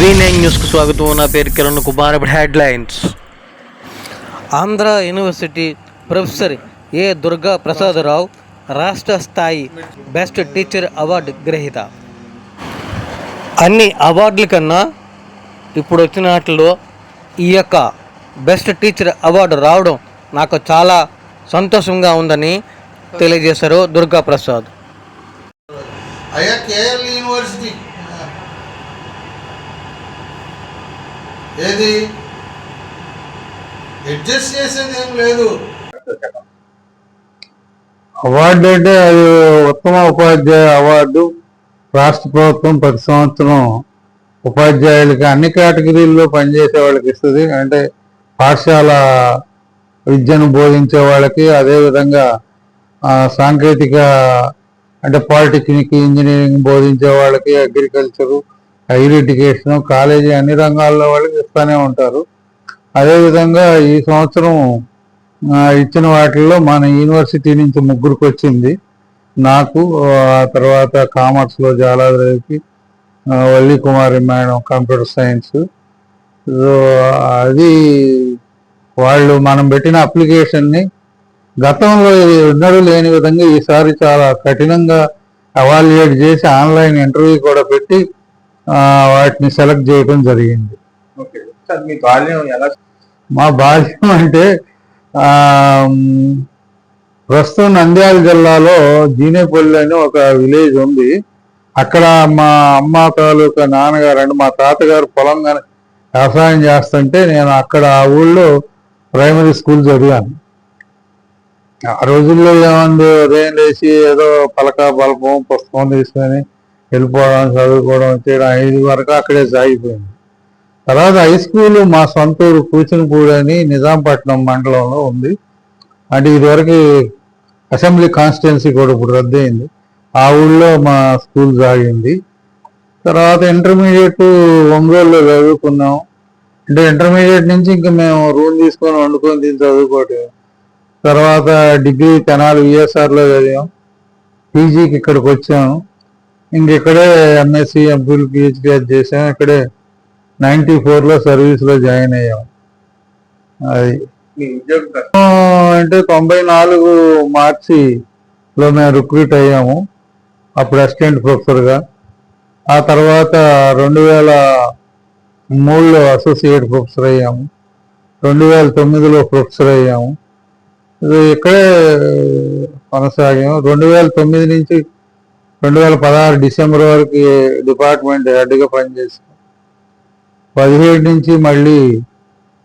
V nine న్యూస్కు స్వాగతం. నా పేరు కిరణ్ కుమార్. ఇప్పుడు headlines. Andhra university professor A Durga Prasadarao రాష్ట్ర స్థాయి బెస్ట్ టీచర్ అవార్డు గ్రహీత. అన్ని అవార్డుల కన్నా ఇప్పుడు వచ్చిన వాటిలో ఈ యొక్క బెస్ట్ టీచర్ అవార్డు రావడం నాకు చాలా సంతోషంగా ఉందని తెలియజేశారు దుర్గా ప్రసాద్ అయ్యా కేఎల్ యూనివర్సిటీ. ఏది? అడ్జస్ట్ చేసేది ఏం లేదు. అవార్డు అంటే అది ఉత్తమ ఉపాధ్యాయ అవార్డు. రాష్ట్ర ప్రభుత్వం ప్రతి సంవత్సరం ఉపాధ్యాయులకి అన్ని కేటగిరీల్లో పనిచేసే వాళ్ళకి ఇస్తుంది. అంటే పాఠశాల విద్యను బోధించే వాళ్ళకి అదేవిధంగా సాంకేతిక అంటే పాలిటెక్నిక్ ఇంజనీరింగ్ బోధించే వాళ్ళకి అగ్రికల్చరు హైర్ ఎడ్యుకేషన్ కాలేజీ అన్ని రంగాల్లో వాళ్ళకి ఇస్తూనే ఉంటారు. అదేవిధంగా ఈ సంవత్సరం ఇచ్చిన వాటిల్లో మన యూనివర్సిటీ నుంచి ముగ్గురికి వచ్చింది నాకు ఆ తర్వాత కామర్స్లో జాలాదేవికి Valli Kumari madam computer science అది వాళ్ళు మనం పెట్టిన అప్లికేషన్ని గతంలో ఎన్నడూ లేని విధంగా ఈసారి చాలా కఠినంగా అవాల్యుయేట్ చేసి ఆన్లైన్ ఇంటర్వ్యూ కూడా పెట్టి వాటిని సెలెక్ట్ చేయడం జరిగింది. ఓకే. సార్ మీ బాల్యం ఎలా? మా బాల్యం అంటే ప్రస్తుతం నంద్యాల జిల్లాలో జీనేపల్లి అని ఒక విలేజ్ ఉంది. అక్కడ మా అమ్మ తాలూకా నాన్నగారు అంటే మా తాతగారు పొలం గన- వ్యవసాయం చేస్తుంటే నేను అక్కడ ఆ ఊళ్ళో ప్రైమరీ స్కూల్ చదివాను. ఆ రోజుల్లో ఏముంది? ఉదయం లేచి ఏదో పలక బలపం పుస్తకం తీసుకొని వెళ్ళిపోవడం చదువుకోవడం చేయడం ఐదు వరకు అక్కడే సాగిపోయింది. తర్వాత హై స్కూల్ మా సొంత ఊరు కూచినపూడి అని నిజాంపట్నం మండలంలో ఉంది. అంటే ఇదివరకు అసెంబ్లీ కాన్స్టిట్యున్సీ కూడా ఇప్పుడు రద్దయింది ఆ ఊళ్ళో మా స్కూల్ సాగింది. తర్వాత ఇంటర్మీడియట్ ఒంగోలులో చదువుకున్నాం. అంటే ఇంటర్మీడియట్ నుంచి ఇంకా మేము రూమ్ తీసుకొని వండుకొని తిని చదువుకోవటం తర్వాత డిగ్రీ తెనాలి విఎస్ఆర్లో చదివాం. పీజీకి ఇక్కడికి వచ్చాము ఇంక ఇక్కడే ఎంఎస్సి ఎంఫిల్ పిహెచ్డి అది చేసాం. ఇక్కడే నైంటీ ఫోర్లో సర్వీస్లో జాయిన్ అయ్యాం. అది. అంటే తొంభై నాలుగు మార్చిలో మేము రిక్రూట్ అయ్యాము. అప్పుడు అసిస్టెంట్ ప్రొఫెసర్గా ఆ తర్వాత రెండు వేల మూడులో అసోసియేట్ ప్రొఫెసర్ అయ్యాము. రెండు వేల తొమ్మిదిలో ప్రొఫెసర్ అయ్యాము. ఇక్కడే కొనసాగాము. రెండు వేల తొమ్మిది నుంచి రెండు వేల పదహారు డిసెంబర్ వరకు డిపార్ట్మెంట్ హెడ్గా పనిచేసాం పదిహేడు నుంచి మళ్ళీ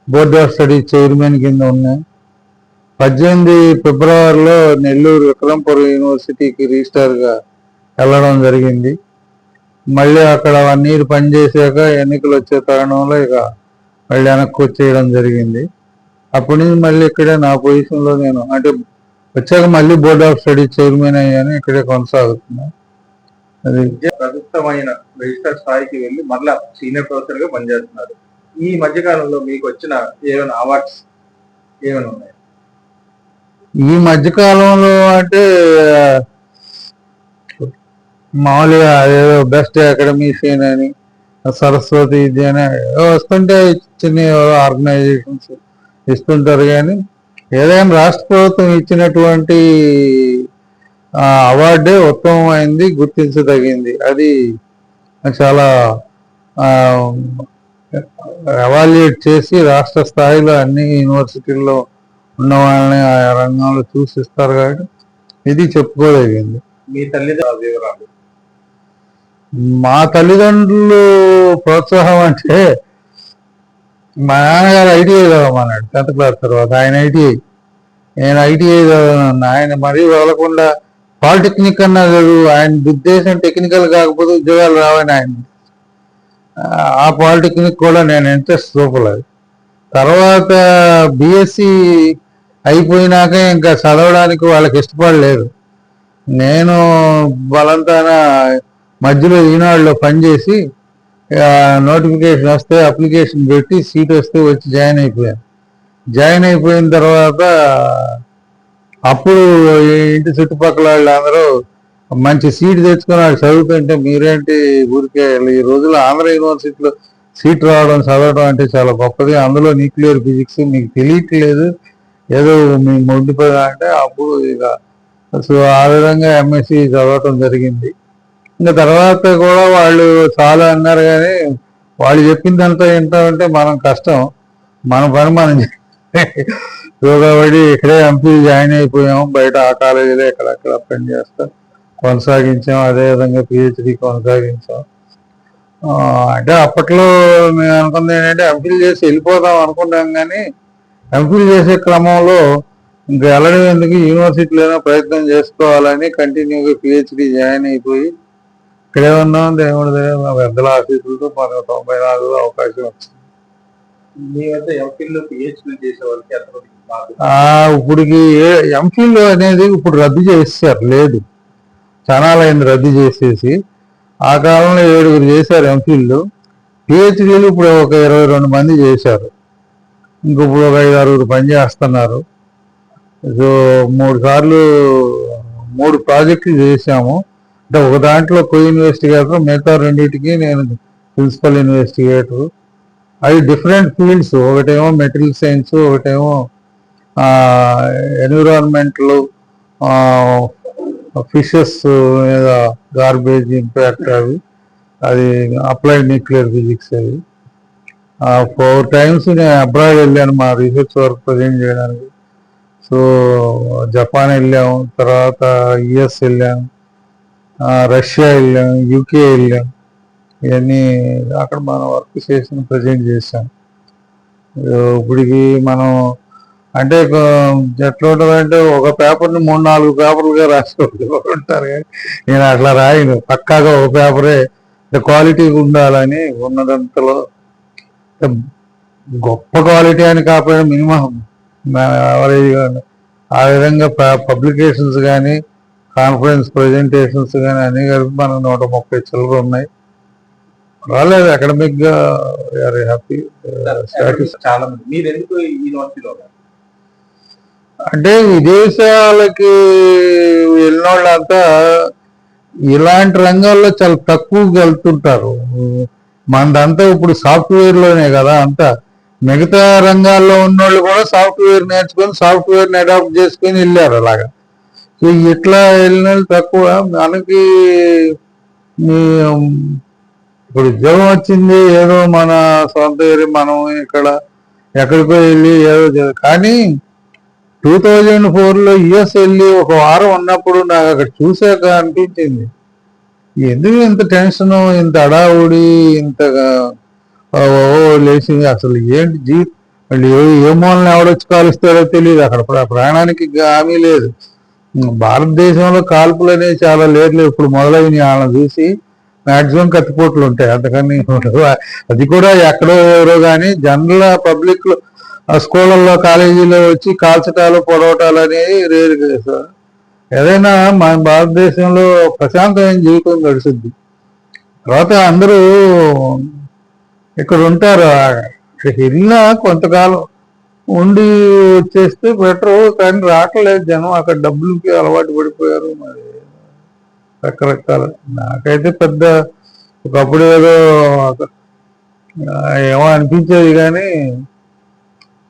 బోర్డ్ ఆఫ్ స్టడీస్ చైర్మన్ కింద ఉన్నాయి పద్దెనిమిది ఫిబ్రవరిలో నెల్లూరు విక్రమపురం యూనివర్సిటీకి రిజిస్టార్గా వెళ్ళడం జరిగింది. మళ్ళీ అక్కడ వన్ ఇయర్ పనిచేసాక ఎన్నికలు వచ్చే తరుణంలో ఇక మళ్ళీ వెనక్కి వచ్చేయడం జరిగింది. అప్పటి నుంచి మళ్ళీ ఇక్కడే నా పొజిషన్లో నేను అంటే వచ్చాక మళ్ళీ బోర్డ్ ఆఫ్ స్టడీస్ చైర్మన్ అయ్యాను ఇక్కడే కొనసాగుతున్నా. అది విద్య ప్రభుత్వమైన రిజిస్టర్ స్థాయికి వెళ్ళి మరలా సీనియర్ ప్రొఫెసర్గా పనిచేస్తున్నారు. ఈ మధ్య కాలంలో మీకు వచ్చిన ఏమైనా అవార్డ్స్ ఏమైనా ఉన్నాయి? ఈ మధ్యకాలంలో అంటే మామూలుగా ఏదో బెస్ట్ అకాడమీషియన్ అని సరస్వతి విద్య అని వస్తుంటే చిన్న ఆర్గనైజేషన్స్ ఇస్తుంటారు కానీ ఏదైనా రాష్ట్ర ప్రభుత్వం ఇచ్చినటువంటి అవార్డే ఉత్తమమైంది గుర్తించదగింది. అది చాలా ఎవాల్యుయేట్ చేసి రాష్ట్ర స్థాయిలో అన్ని యూనివర్సిటీల్లో ఉన్న వాళ్ళని ఆ రంగంలో చూసిస్తారు కాబట్టి ఇది చెప్పుకోదగింది. మీ తల్లిదండ్రుల వివరాలు. మా తల్లిదండ్రులు ప్రోత్సాహం అంటే మా నాన్నగారు ఐటీఐ చదవమన్నాడు టెన్త్ క్లాస్ తర్వాత. ఆయన ఐటీఐ నేను ఐటీఐ చదవను ఆయన మరీ వదలకుండా పాలిటెక్నిక్ అన్నా చదువు. ఆయన ఉద్దేశం టెక్నికల్ కాకపోతే ఉద్యోగాలు రావని ఆయన. ఆ పాలిటెక్నిక్ కూడా నేను ఇంట్రెస్ట్ చూపలేదు. తర్వాత బిఎస్సి అయిపోయినాక ఇంకా చదవడానికి వాళ్ళకి ఇష్టపడలేదు. నేను బలంతాన మధ్యలో ఈనాడులో పనిచేసి నోటిఫికేషన్ వస్తే అప్లికేషన్ పెట్టి సీట్ వస్తే వచ్చి జాయిన్ అయిపోయాను. జాయిన్ అయిపోయిన తర్వాత అప్పుడు ఇంటి చుట్టుపక్కల వాళ్ళందరూ మంచి సీట్ తెచ్చుకుని వాళ్ళు చదువుతుంటే మీరేంటి ఊరికే ఈ రోజుల్లో ఆంధ్ర యూనివర్సిటీలో సీట్ రావడం చదవడం అంటే చాలా గొప్పది. అందులో న్యూక్లియర్ ఫిజిక్స్ మీకు తెలియట్లేదు. ఏదో మీ మొండిపోయా అంటే అప్పుడు ఇక సో ఆ విధంగా ఎంఎస్సి చదవటం జరిగింది. ఇంకా తర్వాత కూడా వాళ్ళు చాలా అన్నారు కానీ వాళ్ళు చెప్పిందంతా ఏంటంటే మనం కష్టం మన పని మనం యోగాపడి ఇక్కడే ఎంపీ జాయిన్ అయిపోయాం బయట ఆ కాలేజీలో ఎక్కడక్కడ పని చేస్తాం కొనసాగించాం అదేవిధంగా పిహెచ్డి కొనసాగించాం. అంటే అప్పట్లో మేము అనుకుంది ఏంటంటే ఎంపీలు చేసి వెళ్ళిపోదాం అనుకున్నాం కానీ ఎంపీలు చేసే క్రమంలో ఇంకా వెళ్ళడం ఎందుకు యూనివర్సిటీలోనే ప్రయత్నం చేసుకోవాలని కంటిన్యూగా పిహెచ్డి జాయిన్ అయిపోయి ఇక్కడే ఉన్నాం దేవుడి మా పెద్దల ఆఫీసులతో మనకు తొంభై నాలుగులో అవకాశం వచ్చింది. మీ వద్ద ఎంఫిల్ పిహెచ్డి చేసే వాళ్ళకి ఎంతమందికి మాకు ఆ ఇప్పుడుకి ఎంఫిల్ అనేది ఇప్పుడు రద్దు చేశారు లేదు. అయింది రద్దు చేసేసి. ఆ కాలంలో ఏడుగురు చేశారు ఎంఫిల్ పిహెచ్డీలు ఇప్పుడు ఒక ఇరవై రెండు మంది చేశారు. ఇంక ఇప్పుడు ఒక ఐదు ఆరుగురు పని చేస్తున్నారు. సో మూడు సార్లు మూడు ప్రాజెక్టులు చేశాము. అంటే ఒక దాంట్లో కో ఇన్వెస్టిగేటర్ మిగతా రెండింటికి నేను ప్రిన్సిపల్ ఇన్వెస్టిగేటర్ అవి డిఫరెంట్ ఫీల్డ్స్ ఒకటేమో మెటీరియల్ సైన్స్ ఒకటేమో ఎన్విరాన్మెంట్లు ఫిషెస్ మీద గార్బేజ్ ఇంపాక్ట్ అవి. అది అప్లైడ్ న్యూక్లియర్ ఫిజిక్స్ అవి. ఫోర్ టైమ్స్ నేను అబ్రాడ్ వెళ్ళాను మా రీసెర్చ్ వర్క్ ప్రజెంట్ చేయడానికి. సో జపాన్ వెళ్ళాము. తర్వాత యుఎస్ వెళ్ళాము రష్యా వెళ్ళాం యూకే వెళ్ళాం. ఇవన్నీ అక్కడ మనం వర్క్ చేసి ప్రజెంట్ చేసాం ఇప్పటికి మనం అంటే ఎట్లా ఉంటుందంటే ఒక పేపర్ని మూడు నాలుగు పేపర్లుగా రాసుకోవాలి ఉంటారు కానీ నేను అట్లా రాయను. పక్కాగా ఒక పేపరే క్వాలిటీ ఉండాలని ఉన్నదంతలో గొప్ప క్వాలిటీ అని కాకపోయినా మినిమం యావరేజ్గా ఆ విధంగా పబ్లికేషన్స్ కానీ కాన్ఫరెన్స్ ప్రజెంటేషన్స్ కానీ అన్ని కలిపి మనకు నూట ముప్పై చిల్లర ఉన్నాయి. రాలేదు అకాడమిక్గా వెరీ హ్యాపీ చాలా మంది. మీరు ఎందుకు యూనివర్సిటీలో? అంటే విదేశాలకి వెళ్ళిన వాళ్ళంతా ఇలాంటి రంగాల్లో చాలా తక్కువగా వెళ్తుంటారు. మనదంతా ఇప్పుడు సాఫ్ట్వేర్లోనే కదా అంతా. మిగతా రంగాల్లో ఉన్నోళ్ళు కూడా సాఫ్ట్వేర్ నేర్చుకొని సాఫ్ట్వేర్ని అడాప్ట్ చేసుకొని వెళ్ళారు అలాగా. ఇట్లా వెళ్ళిన తక్కువ. మనకి ఇప్పుడు ఉద్యోగం వచ్చింది ఏదో మన సొంత ఏరి మనం ఇక్కడ ఎక్కడికో వెళ్ళి ఏదో కానీ టూ థౌజండ్ ఫోర్లో యుఎస్ వెళ్ళి ఒక వారం ఉన్నప్పుడు నాకు అక్కడ చూసాక అనిపించింది. ఎందుకు ఇంత టెన్షన్ ఇంత అడావుడి ఇంతగా ఓ లేచి అసలు ఏంటి జీ మళ్ళీ ఏ ఏ మూలన ఎవడొచ్చి కాలుస్తారో తెలియదు అక్కడ ప్రాణానికి హామీ లేదు. భారతదేశంలో కాల్పులు అనేవి చాలా లేట్లు. ఇప్పుడు మొదలైన వాళ్ళని చూసి మాక్సిమం కత్తిపోట్లు ఉంటాయి. అంతకని అది కూడా ఎక్కడో ఎవరో కానీ జనరల్ పబ్లిక్ స్కూళ్ళల్లో కాలేజీలో వచ్చి కాల్చటాలు పొడవటాలు అనేవి రేరు కేసు ఏదైనా మన భారతదేశంలో ప్రశాంతమైన జీవితం గడుస్తుంది. తర్వాత అందరూ ఇక్కడ ఉంటారు. ఇక్కడికి వెళ్ళినా కొంతకాలం ఉండి వచ్చేస్తే బెటర్ కానీ రావట్లేదు జనం. అక్కడ డబ్బులకి అలవాటు పడిపోయారు మరి. రకరకాల. నాకైతే పెద్ద ఒకప్పుడు ఏదో ఒక- ఏమో అనిపించేది కానీ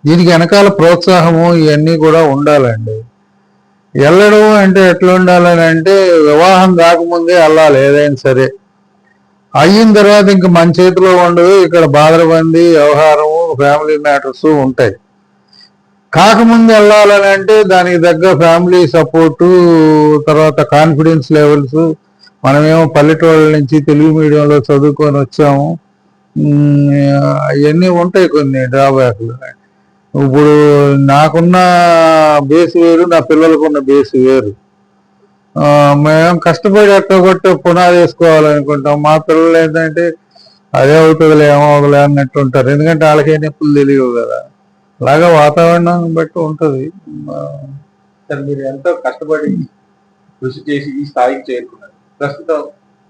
దీనికి వెనకాల ప్రోత్సాహము ఇవన్నీ కూడా ఉండాలండి. వెళ్ళడం అంటే ఎట్లా ఉండాలని అంటే వివాహం కాకముందే వెళ్ళాలి ఏదైనా సరే. అయిన తర్వాత ఇంక మన చేతిలో ఉండదు. ఇక్కడ బాధరబంది వ్యవహారము ఫ్యామిలీ మ్యాటర్స్ ఉంటాయి. కాకముందు వెళ్ళాలని అంటే దానికి తగ్గ ఫ్యామిలీ సపోర్టు తర్వాత కాన్ఫిడెన్స్ లెవెల్స్. మనమేమో పల్లెటూళ్ళ నుంచి తెలుగు మీడియంలో చదువుకొని వచ్చాము. అవన్నీ ఉంటాయి కొన్ని డ్రాబ్యాక్లు. ఇప్పుడు నాకున్న బేస్ వేరు నా పిల్లలకు ఉన్న బేస్ వేరు. మేము కష్టపడి ఎట్టగొట్టే పునాది వేసుకోవాలనుకుంటాం. మా పిల్లలు ఏంటంటే అదే అవుతుందిలే ఏమో అన్నట్టు ఉంటారు. ఎందుకంటే వాళ్ళకే నొప్పులు తెలియవు కదా. అలాగా వాతావరణం బట్టి ఉంటుంది. సార్ మీరు ఎంతో కష్టపడి కృషి చేసి ఈ స్థాయికి చేరుకున్నారు. ప్రస్తుతం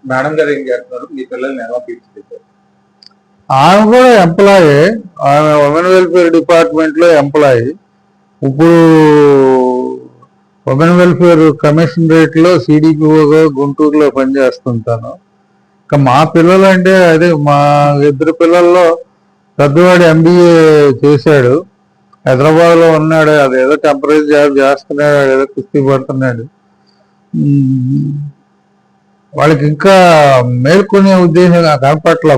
మేడం గారు ఏం చేస్తున్నారు? మీ పిల్లల్ని ఎలా తీర్చిదిద్దారు? ఆమె కూడా ఎంప్లాయీ. ఆమె ఉమెన్ వెల్ఫేర్ డిపార్ట్మెంట్లో ఎంప్లాయీ. ఇప్పుడు ఉమెన్ వెల్ఫేర్ కమిషనరేట్లో సిడిపిఓగా గుంటూరులో పనిచేస్తుంటాను. ఇంకా మా పిల్లలు అంటే అదే మా ఇద్దరు పిల్లల్లో పెద్దవాడు ఎంబీఏ చేశాడు. హైదరాబాద్లో ఉన్నాడు అదేదో టెంపరీ జాబ్ చేస్తున్నాడు ఏదో కుస్తీ పడుతున్నాడు. వాళ్ళకి ఇంకా మేల్కొనే ఉద్దేశం నాకు కనపట్ల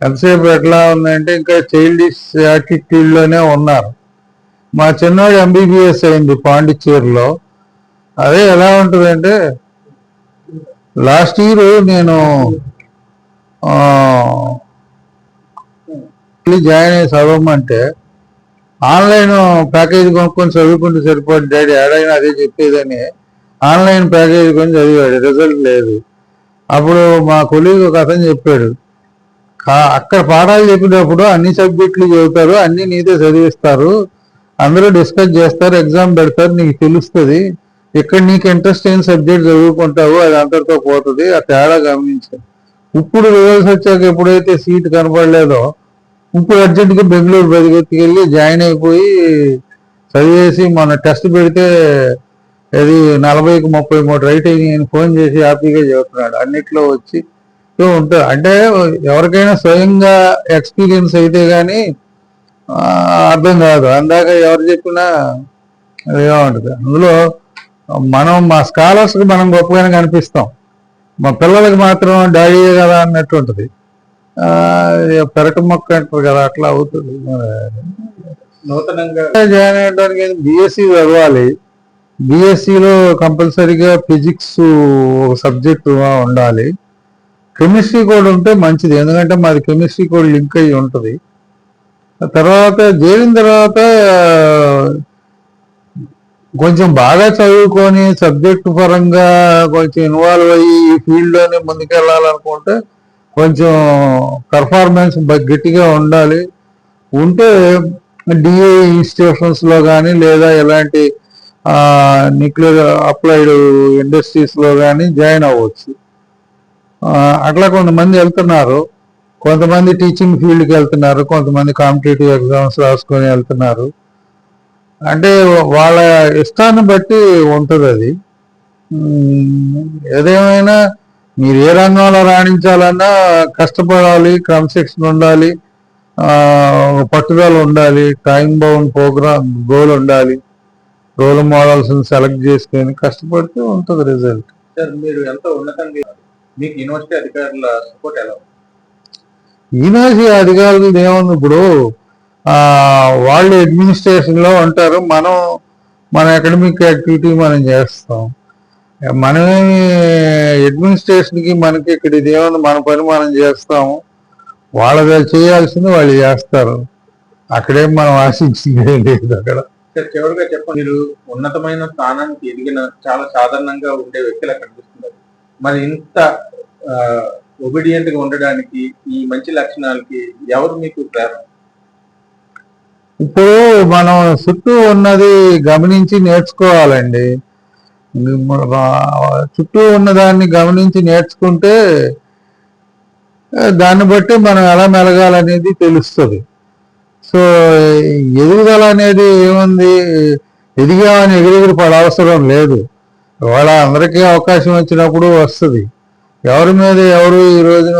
ఎంతసేపు ఎట్లా ఉందంటే ఇంకా చైల్డిష్ యాటిట్యూడ్లోనే ఉన్నారు. మా చిన్నవాడు ఎంబీబీఎస్ అయింది పాండిచ్చేరిలో. అదే ఎలా ఉంటుందంటే లాస్ట్ ఇయర్ నేను జాయిన్ అయ్యి చదవమంటే ఆన్లైన్ ప్యాకేజ్ కొనుక్కొని చదువుకుంటే సరిపోయింది డాడీ ఏడైనా అదే చెప్పేదని ఆన్లైన్ ప్యాకేజ్ కొని చదివాడు. రిజల్ట్ లేదు. అప్పుడు మా కొలీగ్ ఒక అతను చెప్పాడు. అక్కడ పాఠాలు చెప్పినప్పుడు అన్ని సబ్జెక్టులు చదువుతారు అన్ని నీదే చదివిస్తారు. అందరూ డిస్కస్ చేస్తారు ఎగ్జామ్ పెడతారు నీకు తెలుస్తుంది. ఇక్కడ నీకు ఇంట్రెస్ట్ అయిన సబ్జెక్ట్ చదువుకుంటావు అది అంతటితో పోతుంది. ఆ తేడా గమనించాను ఇప్పుడు రిజల్ట్స్ వచ్చాక ఎప్పుడైతే సీట్ కనపడలేదో ఇప్పుడు అర్జెంట్గా బెంగళూరు బదిగెత్తుకెళ్ళి జాయిన్ అయిపోయి చదివేసి మన టెస్ట్ పెడితే అది నలభైకి ముప్పై మూడు రైట్ అయ్యి నేను ఫోన్ చేసి హ్యాపీగా చెబుతున్నాడు అన్నిట్లో వచ్చి సో ఉంటుంది అంటే ఎవరికైనా స్వయంగా ఎక్స్పీరియన్స్ అయితే కానీ అర్థం కాదు. అందాక ఎవరు చెప్పినా అదేగా ఉంటుంది. అందులో మనం మా స్కాలర్స్కి మనం గొప్పగానే కనిపిస్తాం. మా పిల్లలకి మాత్రం డాడీయే కదా అన్నట్టు ఉంటుంది. ఆ, పెరట మొక్క అంటారు కదా అట్లా అవుతుంది నూతనంగా జాయిన్ అయ్యడానికి బీఎస్సీ చదవాలి. బీఎస్సీలో కంపల్సరీగా ఫిజిక్స్ ఒక సబ్జెక్ట్ ఉండాలి. కెమిస్ట్రీ కూడా ఉంటే మంచిది ఎందుకంటే మాది కెమిస్ట్రీ కూడా లింక్ అయ్యి ఉంటుంది. తర్వాత చేరిన తర్వాత కొంచెం బాగా చదువుకొని సబ్జెక్ట్ పరంగా కొంచెం ఇన్వాల్వ్ అయ్యి ఈ ఫీల్డ్లోనే ముందుకెళ్ళాలనుకుంటే కొంచెం పర్ఫార్మెన్స్ గట్టిగా ఉండాలి. ఉంటే డిఏ ఇన్స్టిట్యూషన్స్లో కానీ లేదా ఎలాంటి న్యూక్లియర్ అప్లైడ్ ఇండస్ట్రీస్లో కానీ జాయిన్ అవ్వచ్చు. అట్లా కొంతమంది వెళ్తున్నారు. కొంతమంది టీచింగ్ ఫీల్డ్కి వెళ్తున్నారు. కొంతమంది కాంపిటేటివ్ ఎగ్జామ్స్ రాసుకొని వెళ్తున్నారు. అంటే వాళ్ళ ఇష్టాన్ని బట్టి ఉంటుంది అది ఏదేమైనా మీరు ఏ రంగంలో రాణించాలన్నా కష్టపడాలి క్రమశిక్షణ ఉండాలి పట్టుదల ఉండాలి టైం బౌండ్ ప్రోగ్రామ్ గోల్ ఉండాలి రోల్ మోడల్స్ సెలెక్ట్ చేసుకొని కష్టపడితే ఉంటుంది రిజల్ట్ సార్ మీరు ఎంతో ఉన్నతంగా మీకు యూనివర్సిటీ అధికారుల సపోర్ట్ ఎలా ఉంది? యూనివర్సిటీ అధికారులు ఏముంది ఇప్పుడు? వాళ్ళు అడ్మినిస్ట్రేషన్లో ఉంటారు మనం మన అకాడమిక్ యాక్టివిటీ మనం చేస్తాం. మనమేమి అడ్మినిస్ట్రేషన్కి మనకి ఇక్కడ ఇది ఏముంది? మన పని మనం చేస్తాము వాళ్ళ చేయాల్సింది వాళ్ళు చేస్తారు. అక్కడేం మనం ఆశించింది లేదు అక్కడ. చివరిగా చెప్పండి. మీరు ఉన్నతమైన స్థానానికి ఎదిగిన చాలా సాధారణంగా ఉండే వ్యక్తులా కనిపిస్తున్నారు మరి ఇంత ఒబిడియంట్గా ఉండడానికి ఈ మంచి లక్షణాలకి ఎవరు మీకు ప్రేరణ ఇప్పుడు మనం చుట్టూ ఉన్నది గమనించి నేర్చుకోవాలండి. చుట్టూ ఉన్నదాన్ని గమనించి నేర్చుకుంటే దాన్ని బట్టి మనం ఎలా మెలగాలనేది తెలుస్తుంది. సో ఎదుగుదల అనేది ఏముంది? ఎదిగామని ఎగిరెగిరి పడవసరం లేదు. ఇవాళ అందరికీ అవకాశం వచ్చినప్పుడు వస్తుంది. ఎవరి మీద ఎవరు ఈ రోజున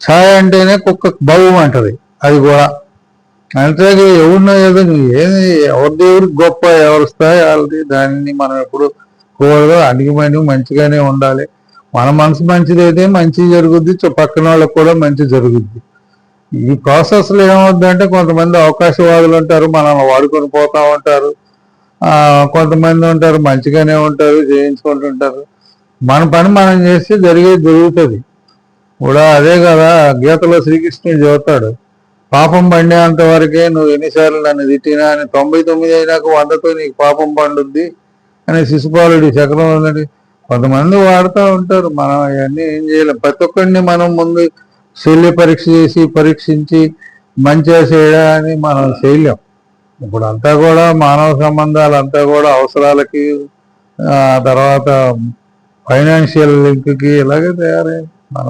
ఛాయ్ అంటేనే కుక్క బౌ అంటది అది కూడా. అంటే ఎవరినో ఏదో నువ్వు ఏది ఎవరి దేవుడికి గొప్ప ఎవరి స్థాయి వాళ్ళది దాన్ని మనం ఎప్పుడు కూడదు. అణిగిమని మంచిగానే ఉండాలి. మన మనసు మంచిది అయితే మంచి జరుగుద్ది చు- పక్కన వాళ్ళకి కూడా మంచి జరుగుద్ది. ఈ ప్రాసెస్లో ఏమవుద్దంటే కొంతమంది అవకాశవాదులు ఉంటారు మనల్ని వాడుకొని పోతా ఉంటారు. కొంతమంది ఉంటారు మంచిగానే ఉంటారు చేయించుకుంటుంటారు మన పని మనం చేస్తే జరిగేది జరుగుతుంది. కూడా అదే కదా గీతలో శ్రీకృష్ణుడు చెబుతాడు పాపం పండేంత వరకే నువ్వు ఎన్నిసార్లు నన్ను తిట్టినా అని తొంభై తొమ్మిది అయినాక వందతో నీకు పాపం పండుద్ది అని శిశుపాలుడి చక్రం ఉందని కొంతమంది వాడుతూ ఉంటారు. మనం అవన్నీ ఏం చేయలేం. ప్రతి ఒక్కరిని మనం ముందు శల్య పరీక్ష చేసి పరీక్షించి మంచిగా చేయడాన్ని మనం చేయలేం. ఇప్పుడు అంతా కూడా మానవ సంబంధాలు అంతా కూడా అవసరాలకి ఆ తర్వాత ఫైనాన్షియల్ లింక్కి ఇలాగే తయారై మన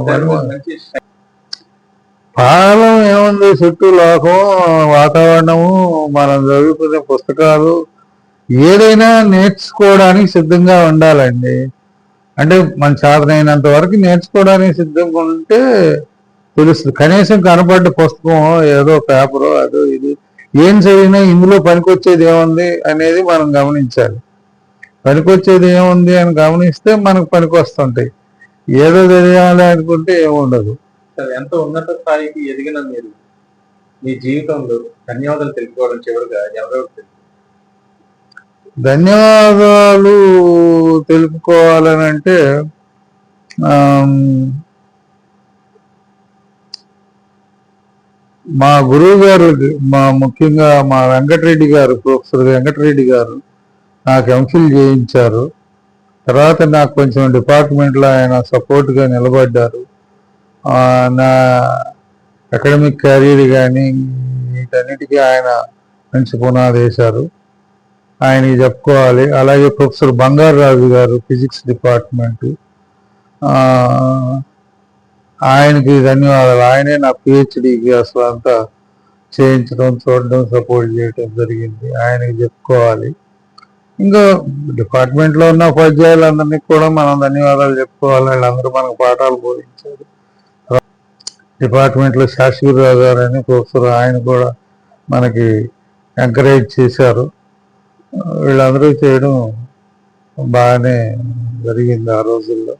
కాలం ఏముంది? చుట్టూ లోకం వాతావరణము మనం చదువుకునే పుస్తకాలు. ఏదైనా నేర్చుకోవడానికి సిద్ధంగా ఉండాలండి. అంటే మన సాధనైనంత వరకు నేర్చుకోవడానికి సిద్ధంగా ఉంటే తెలుస్తుంది. కనీసం కనపడ్డ పుస్తకం ఏదో పేపరు అదో ఇది ఏం చదివినా ఇందులో పనికొచ్చేది ఏముంది అనేది మనం గమనించాలి. పనికొచ్చేది ఏముంది అని గమనిస్తే మనకు పనికొస్తుంటాయి. ఏదో చదివాలి అనుకుంటే ఏముండదు. ఎంత ఉన్నత స్థాయికి ఎదిగిన మీరు? మీ జీవితంలో ధన్యవాదాలు తెలుసుకోవడం చివరిగా ఎవరెవరు తెలుసు. ధన్యవాదాలు తెలుపుకోవాలని అంటే మా గురువు గారు మా ముఖ్యంగా మా వెంకటరెడ్డి గారు ప్రొఫెసర్ వెంకటరెడ్డి గారు నాకు ఎంఫిల్ చేయించారు. తర్వాత నాకు కొంచెం డిపార్ట్మెంట్లో ఆయన సపోర్ట్గా నిలబడ్డారు. నా అకాడమిక్ క్యారియర్ కానీ వీటన్నిటికీ ఆయన మంచి పునాది వేశారు. ఆయనకి చెప్పుకోవాలి. అలాగే ప్రొఫెసర్ బంగారు రాజు గారు ఫిజిక్స్ డిపార్ట్మెంట్. ఆయనకి ధన్యవాదాలు. ఆయనే నా పిహెచ్డికి అసలు అంతా చేయించడం చూడడం సపోర్ట్ చేయడం జరిగింది. ఆయనకి చెప్పుకోవాలి. ఇంకా డిపార్ట్మెంట్లో ఉన్న ఉపాధ్యాయులందరినీ కూడా మనం ధన్యవాదాలు చెప్పుకోవాలి. వాళ్ళందరూ మనకు పాఠాలు బోధించారు. డిపార్ట్మెంట్లో శాస్త్రిరావు గారు అని ప్రొఫెసర్ ఆయన కూడా మనకి ఎంకరేజ్ చేశారు. వీళ్ళందరూ చేయడం బాగానే జరిగింది ఆ రోజుల్లో.